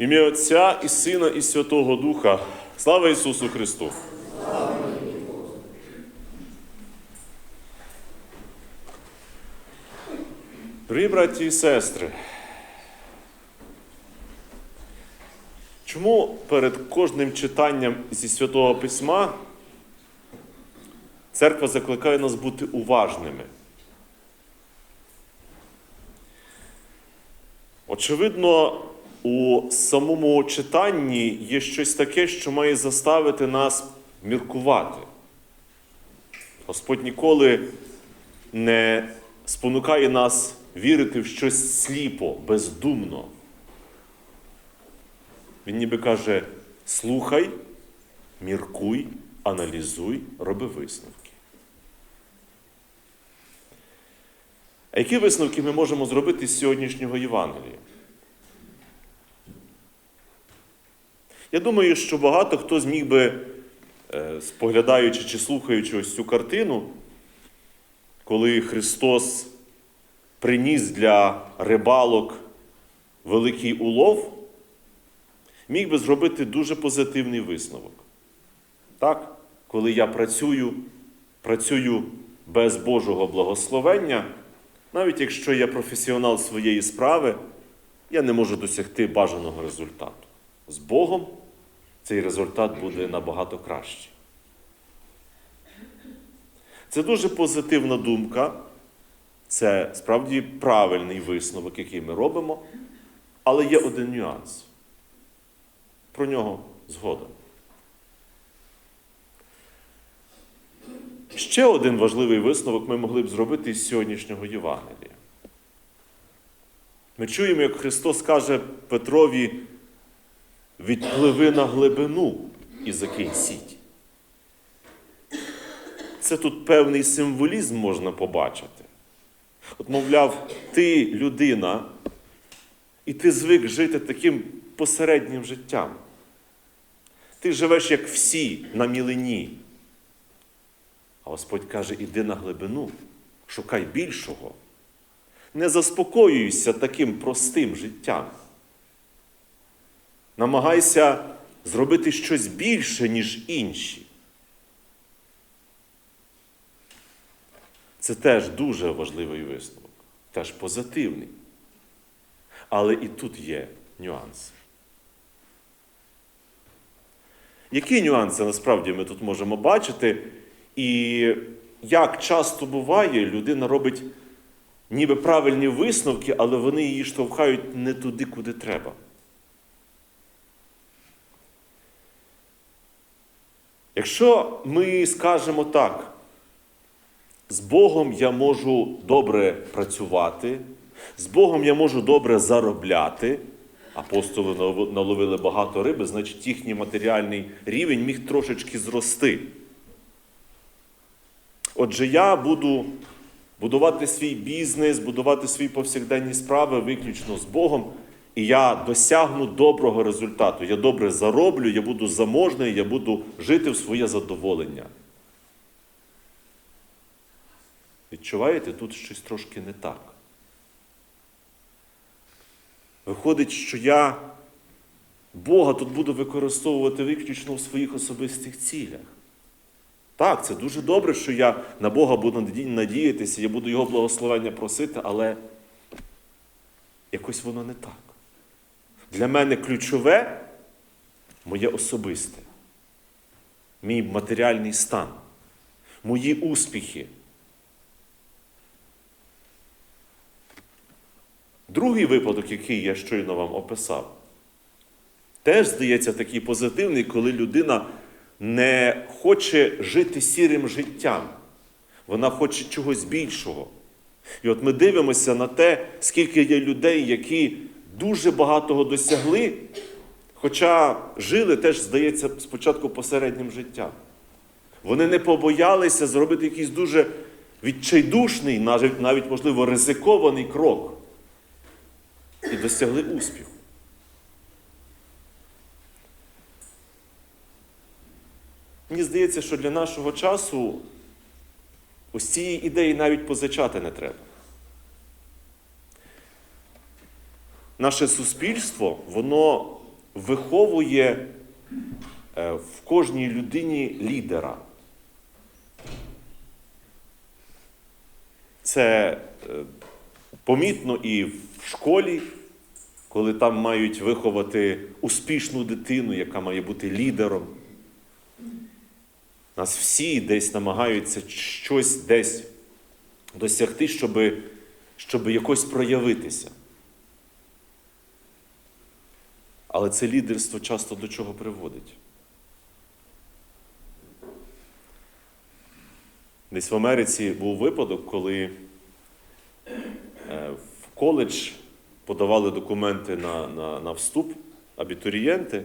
Ім'я Отця і Сина, і Святого Духа. Слава Ісусу Христу! Дорогі браті і сестри, чому перед кожним читанням зі Святого Письма церква закликає нас бути уважними? Очевидно, у самому читанні є щось таке, що має заставити нас міркувати. Господь ніколи не спонукає нас вірити в щось сліпо, бездумно. Він ніби каже: слухай, міркуй, аналізуй, роби висновки. А які висновки ми можемо зробити з сьогоднішнього Євангелія? Я думаю, що багато хто зміг би, е, споглядаючи чи слухаючи ось цю картину, коли Христос приніс для рибалок великий улов, міг би зробити дуже позитивний висновок. Так, коли я працюю, працюю без Божого благословення, навіть якщо я професіонал своєї справи, я не можу досягти бажаного результату. З Богом цей результат буде набагато кращий. Це дуже позитивна думка, це справді правильний висновок, який ми робимо, але є один нюанс. Про нього згодом. Ще один важливий висновок ми могли б зробити із сьогоднішнього Євангелія. Ми чуємо, як Христос каже Петрові, відпливи на глибину і закинь сіть. Це тут певний символізм можна побачити. От, мовляв, ти людина, і ти звик жити таким посереднім життям. Ти живеш, як всі, на мілині. А Господь каже, іди на глибину, шукай більшого. Не заспокоюйся таким простим життям. Намагайся зробити щось більше, ніж інші. Це теж дуже важливий висновок, теж позитивний. Але і тут є нюанси. Які нюанси насправді ми тут можемо бачити? І як часто буває, людина робить ніби правильні висновки, але вони її штовхають не туди, куди треба. Якщо ми скажемо так, з Богом я можу добре працювати, з Богом я можу добре заробляти. Апостоли наловили багато риби, значить їхній матеріальний рівень міг трошечки зрости. Отже, я буду будувати свій бізнес, будувати свої повсякденні справи виключно з Богом, і я досягну доброго результату. Я добре зароблю, я буду заможний, я буду жити в своє задоволення. Відчуваєте, тут щось трошки не так. Виходить, що я Бога тут буду використовувати виключно в своїх особистих цілях. Так, це дуже добре, що я на Бога буду надіятися, я буду Його благословення просити, але якось воно не так. Для мене ключове моє особисте, мій матеріальний стан, мої успіхи. Другий випадок, який я щойно вам описав, теж здається такий позитивний, коли людина не хоче жити сірим життям. Вона хоче чогось більшого. І от ми дивимося на те, скільки є людей, які дуже багатого досягли, хоча жили теж, здається, спочатку посереднім життям. Вони не побоялися зробити якийсь дуже відчайдушний, навіть, можливо, ризикований крок. І досягли успіху. Мені здається, що для нашого часу ось цієї ідеї навіть позичати не треба. Наше суспільство, воно виховує е, в кожній людині лідера. Це е, помітно і в школі, коли там мають виховати успішну дитину, яка має бути лідером. Нас всі десь намагаються щось десь досягти, щоб, щоб якось проявитися. Але це лідерство часто до чого приводить? Десь в Америці був випадок, коли е, в коледж подавали документи на, на, на вступ абітурієнти.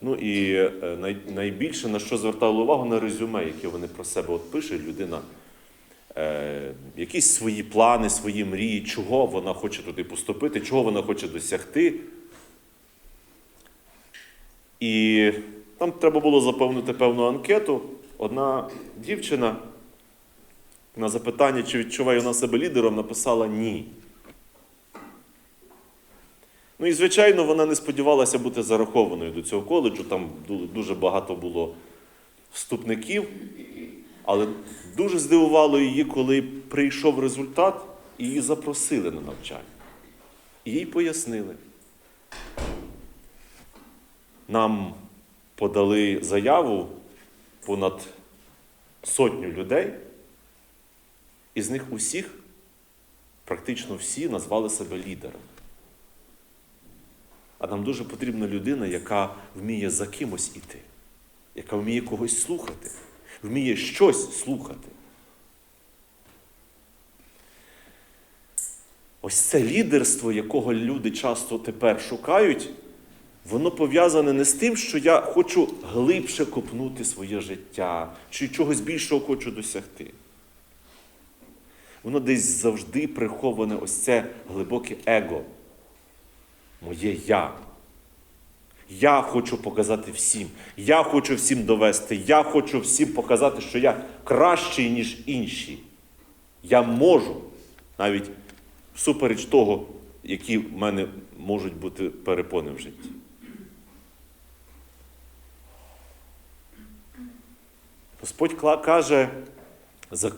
Ну і е, най, найбільше на що звертали увагу на резюме, яке вони про себе от пише людина. Е, якісь свої плани, свої мрії, чого вона хоче туди поступити, чого вона хоче досягти. І там треба було заповнити певну анкету. Одна дівчина на запитання, чи відчуває вона себе лідером, написала ні. Ну і, звичайно, вона не сподівалася бути зарахованою до цього коледжу. Там дуже багато було вступників. Але дуже здивувало її, коли прийшов результат, і її запросили на навчання. І їй пояснили. Нам подали заяву понад сотню людей, і з них усіх, практично всі, назвали себе лідерами. А нам дуже потрібна людина, яка вміє за кимось іти, яка вміє когось слухати, вміє щось слухати. Ось це лідерство, якого люди часто тепер шукають, воно пов'язане не з тим, що я хочу глибше копнути своє життя, чи чогось більшого хочу досягти. Воно десь завжди приховане ось це глибоке его. Моє я. Я хочу показати всім. Я хочу всім довести. Я хочу всім показати, що я кращий, ніж інші. Я можу навіть всупереч того, які в мене можуть бути перепони в житті. Господь каже, е,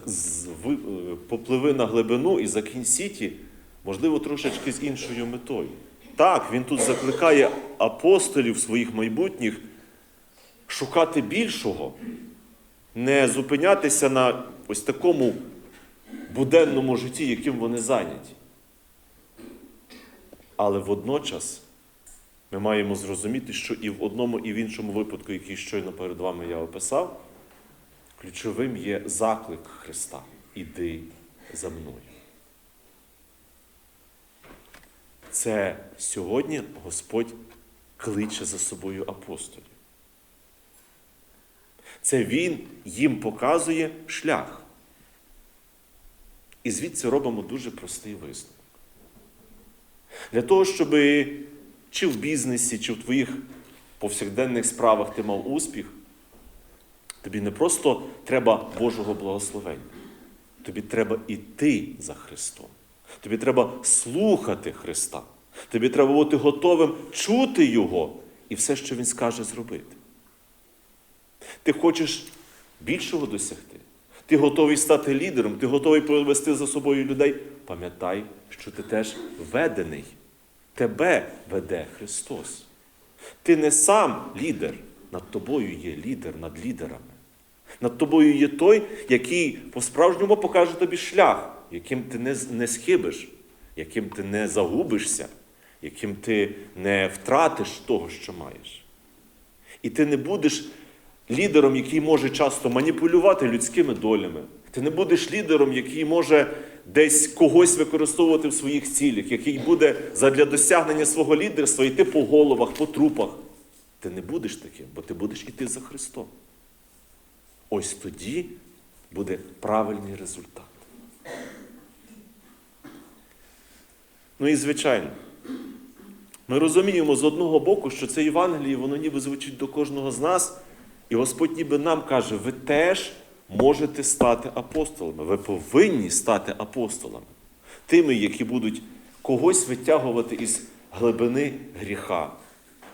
попливи на глибину і закинь сіті, можливо, трошечки з іншою метою. Так, він тут закликає апостолів своїх майбутніх шукати більшого, не зупинятися на ось такому буденному житті, яким вони зайняті. Але водночас ми маємо зрозуміти, що і в одному, і в іншому випадку, який щойно перед вами я описав, ключовим є заклик Христа. Іди за мною. Це сьогодні Господь кличе за собою апостолів. Це Він їм показує шлях. І звідси робимо дуже простий висновок. Для того, щоб чи в бізнесі, чи в твоїх повсякденних справах ти мав успіх, тобі не просто треба Божого благословення. Тобі треба йти за Христом. Тобі треба слухати Христа. Тобі треба бути готовим чути Його і все, що Він скаже зробити. Ти хочеш більшого досягти. Ти готовий стати лідером, ти готовий провести за собою людей. Пам'ятай, що ти теж ведений. Тебе веде Христос. Ти не сам лідер, над тобою є лідер над лідерами. Над тобою є той, який по-справжньому покаже тобі шлях, яким ти не, не схибиш, яким ти не загубишся, яким ти не втратиш того, що маєш. І ти не будеш лідером, який може часто маніпулювати людськими долями. Ти не будеш лідером, який може десь когось використовувати в своїх цілях, який буде задля досягнення свого лідерства йти по головах, по трупах. Ти не будеш таким, бо ти будеш іти за Христом. Ось тоді буде правильний результат. Ну і звичайно, ми розуміємо з одного боку, що це Євангеліє, воно ніби звучить до кожного з нас, і Господь ніби нам каже, ви теж можете стати апостолами, ви повинні стати апостолами, тими, які будуть когось витягувати із глибини гріха,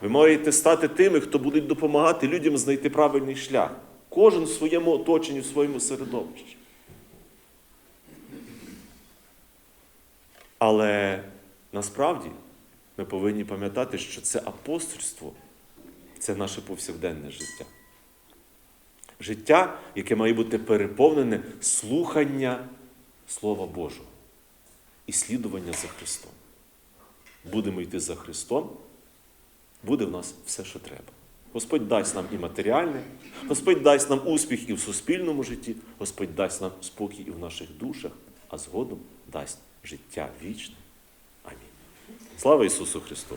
Ви маєте стати тими, хто будуть допомагати людям знайти правильний шлях. Кожен в своєму оточенні, в своєму середовищі. Але насправді ми повинні пам'ятати, що це апостольство це наше повсякденне життя. Життя, яке має бути переповнене слухання Слова Божого і слідування за Христом. Будемо йти за Христом, буде в нас все, що треба. Господь дасть нам і матеріальне, Господь дасть нам успіх і в суспільному житті, Господь дасть нам спокій і в наших душах, а згодом дасть життя вічне. Амінь. Слава Ісусу Христу!